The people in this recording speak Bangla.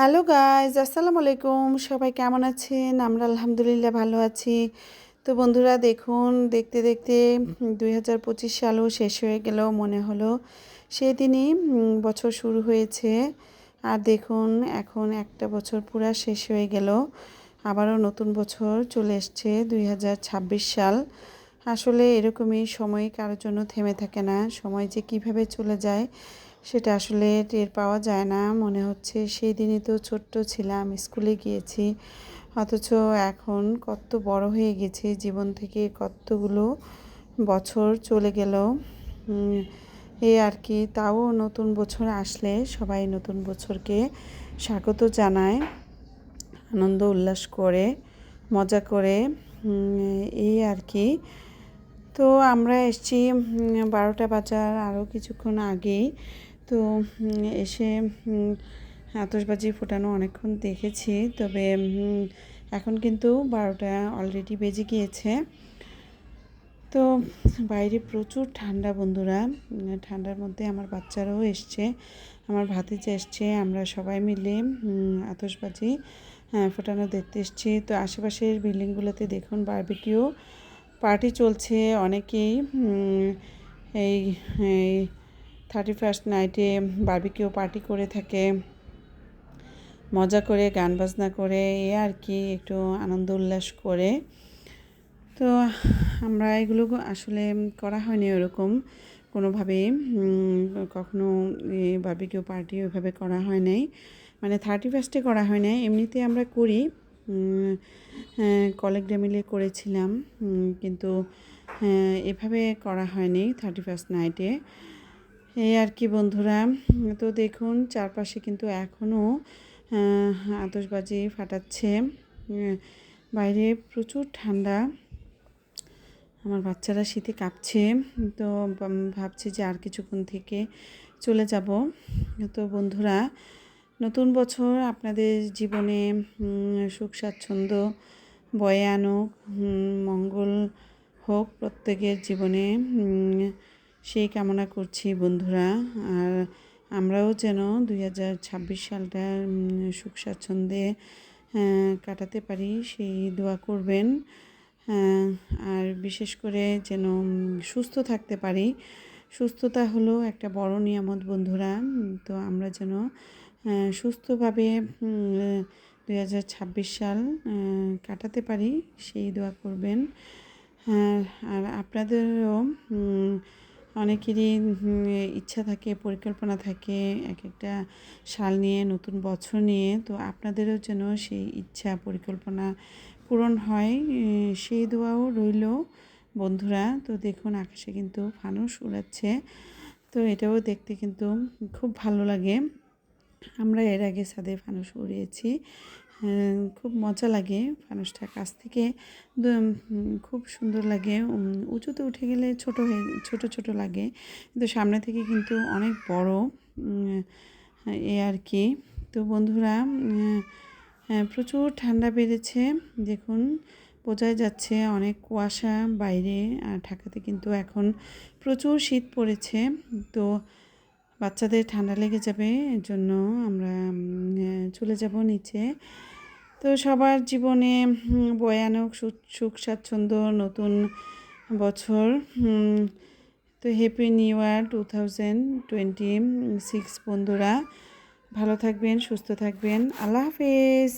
হ্যালো গাইজ আসসালামু আলাইকুম। সবাই কেমন আছেন? আমরা আলহামদুলিল্লাহ ভালো আছি। তো বন্ধুরা, দেখুন, দেখতে দেখতে দুই হাজার পঁচিশ সালও শেষ হয়ে গেল, মনে হলো সেদিনই বছর শুরু হয়েছে। আর দেখুন, এখন একটা বছর পুরা শেষ হয়ে গেল। আবারও নতুন বছর চলে এসছে দুই হাজার ছাব্বিশ সাল। আসলে এরকমই সময় কারোর জন্য থেমে থাকে না। সময় যে কীভাবে চলে যায় সেটা আসলে টের পাওয়া যায় না। মনে হচ্ছে সেই দিনই তো ছোট্ট ছিলাম, স্কুলে গিয়েছি। অথচ এখন কত বড় হয়ে গেছে, জীবন থেকে কতগুলো বছর চলে গেল। এই আর কি, তাও নতুন বছর আসলে সবাই নতুন বছরকে স্বাগত জানায়, আনন্দ উল্লাস করে, মজা করে এই আর কি। তো আমরা এসছি বারোটা বাজার আরও কিছুক্ষণ আগেই। তো এসে আতশবাজি ফোটানো অনেকক্ষণ দেখেছি। তবে এখন কিন্তু বারোটা অলরেডি বেজে গিয়েছে। তো, বাইরে প্রচুর ঠান্ডা বন্ধুরা। ঠান্ডার মধ্যে আমার বাচ্চারাও এসছে, আমার ভাতিজা এসছে, আমরা সবাই মিলে আতশবাজি ফোটানো দেখতে এসছি। তো, আশেপাশের বিল্ডিংগুলোতে দেখুন বারবিকিউ পার্টি চলছে অনেকেই। এই থার্টি ফার্স্ট নাইটে বারবিকিউ পার্টি করে থাকে। মজা করে, গান বাজনা করে, এ আর কি, একটু আনন্দ উল্লাস করে। তো আমরা এগুলো আসলে করা হয়নি ওরকম। কোনোভাবেই কখনো বারবিকিউ পার্টি ওইভাবে করা হয় নাই। মানে থার্টি ফার্স্টে করা হয় নাই। এমনিতে আমরা করি কলেগরা মিলে করেছিলাম কিন্তু এভাবে করা হয়নি থার্টি ফার্স্ট নাইটে। এই আর কি বন্ধুরা, তো দেখুন চারপাশে কিন্তু এখনও আতশবাজি ফাটাচ্ছে। বাইরে প্রচুর ঠান্ডা। আমার বাচ্চারা শীতে কাঁপছে, তো ভাব- ভাবছি যে আর কিছুক্ষণ থেকে চলে যাব। তো বন্ধুরা, নতুন বছর আপনাদের জীবনে সুখ, স্বাচ্ছন্দ্য বয়ে আনুক মঙ্গল হোক প্রত্যেকের জীবনে সেই কামনা করছি বন্ধুরা। আর আমরাও যেন দুই হাজার ছাব্বিশ সালটা সুখ স্বাচ্ছন্দ্যে কাটাতে পারি সেই দোয়া করবেন। আর বিশেষ করে যেন সুস্থ থাকতে পারি। সুস্থতা হলো একটা বড় নিয়ামত বন্ধুরা। তো আমরা যেন সুস্থভাবে দুই হাজার ছাব্বিশ সাল কাটাতে পারি সেই দোয়া করবেন। আর আপনাদেরও অনেকেরই ইচ্ছা থাকে, পরিকল্পনা থাকে এক একটা সাল নিয়ে, নতুন বছর নিয়ে। তো আপনাদেরও যেন সেই ইচ্ছা, পরিকল্পনা পূরণ হয়। সেই দোয়াও রইল বন্ধুরা। তো দেখুন, আকাশে কিন্তু ফানুস উড়াচ্ছে। তো এটাও দেখতে কিন্তু খুব ভালো লাগে। আমরা এর আগে ছাদে ফানুস উড়িয়েছি। খুব মজা লাগে ফানুসটা কাছ থেকে। খুব সুন্দর লাগে। উঁচুতে উঠে গেলে ছোট হয়ে ছোট ছোট লাগে। কিন্তু সামনে থেকে কিন্তু অনেক বড় এ আর কি। তো বন্ধুরা হ্যাঁ, প্রচুর ঠান্ডা বেড়েছে। দেখুন বোঝাই যাচ্ছে অনেক কুয়াশা বাইরে আর ঢাকাতে কিন্তু এখন প্রচুর শীত পড়েছে। তো বাচ্চাদের ঠান্ডা লেগে যাবে এর জন্য আমরা চলে যাব নিচে। তো সবার জীবনে ভয়ানক সুখ স্বাচ্ছন্দ্য, নতুন বছর তো happy new year two thousand twenty six বন্ধুরা। ভালো থাকবেন, সুস্থ থাকবেন। আল্লাহ হাফেজ।